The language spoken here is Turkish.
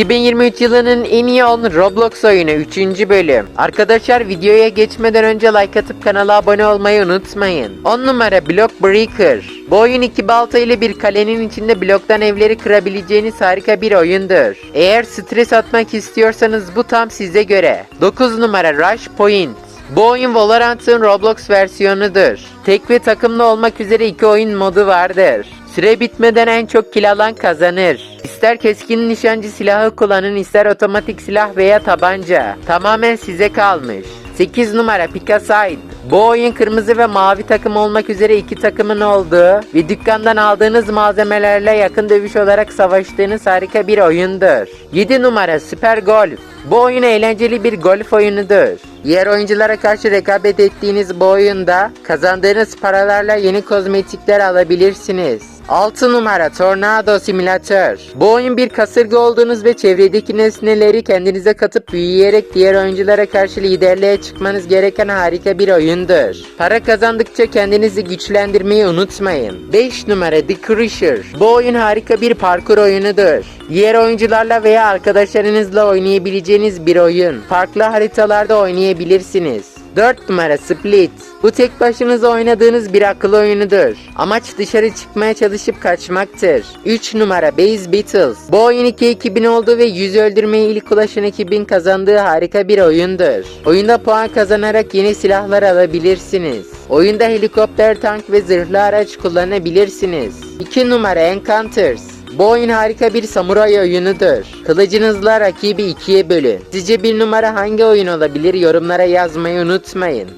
2023 yılının en iyi 10 Roblox oyunu 3. bölüm. Arkadaşlar videoya geçmeden önce like atıp kanala abone olmayı unutmayın. 10 numara Block Breaker. Bu oyun iki balta ile bir kalenin içinde bloktan evleri kırabileceğiniz harika bir oyundur. Eğer stres atmak istiyorsanız bu tam size göre. 9 numara Rush Point. Bu oyun Valorant'ın Roblox versiyonudur. Tek ve takımlı olmak üzere iki oyun modu vardır. Süre bitmeden en çok kill alan kazanır. İster keskin nişancı silahı kullanın ister otomatik silah veya tabanca. Tamamen size kalmış. 8 numara Picaside. Bu oyun kırmızı ve mavi takım olmak üzere iki takımın olduğu ve dükkandan aldığınız malzemelerle yakın dövüş olarak savaştığınız harika bir oyundur. 7 numara Super Golf. Bu oyun eğlenceli bir golf oyunudur. Diğer oyunculara karşı rekabet ettiğiniz bu oyunda kazandığınız paralarla yeni kozmetikler alabilirsiniz. 6 numara Tornado Simulator. Bu oyun bir kasırga olduğunuz ve çevredeki nesneleri kendinize katıp büyüyerek diğer oyunculara karşı liderliğe çıkmanız gereken harika bir oyundur. Para kazandıkça kendinizi güçlendirmeyi unutmayın. 5 numara The Crusher. Bu oyun harika bir parkur oyunudur. Diğer oyuncularla veya arkadaşlarınızla oynayabileceğiniz bir oyun. Farklı haritalarda oynayabilirsiniz. 4 numara Split. Bu tek başınıza oynadığınız bir akıl oyunudur. Amaç dışarı çıkmaya çalışıp kaçmaktır. 3 numara Base Beatles. Bu oyun iki ekibin olduğu ve yüz öldürmeyi ilk ulaşan ekibin kazandığı harika bir oyundur. Oyunda puan kazanarak yeni silahlar alabilirsiniz. Oyunda helikopter, tank ve zırhlı araç kullanabilirsiniz. 2 numara Encounters. Bu oyun harika bir samuray oyunudur. Kılıcınızla rakibi ikiye bölün. Sizce bir numara hangi oyun olabilir yorumlara yazmayı unutmayın.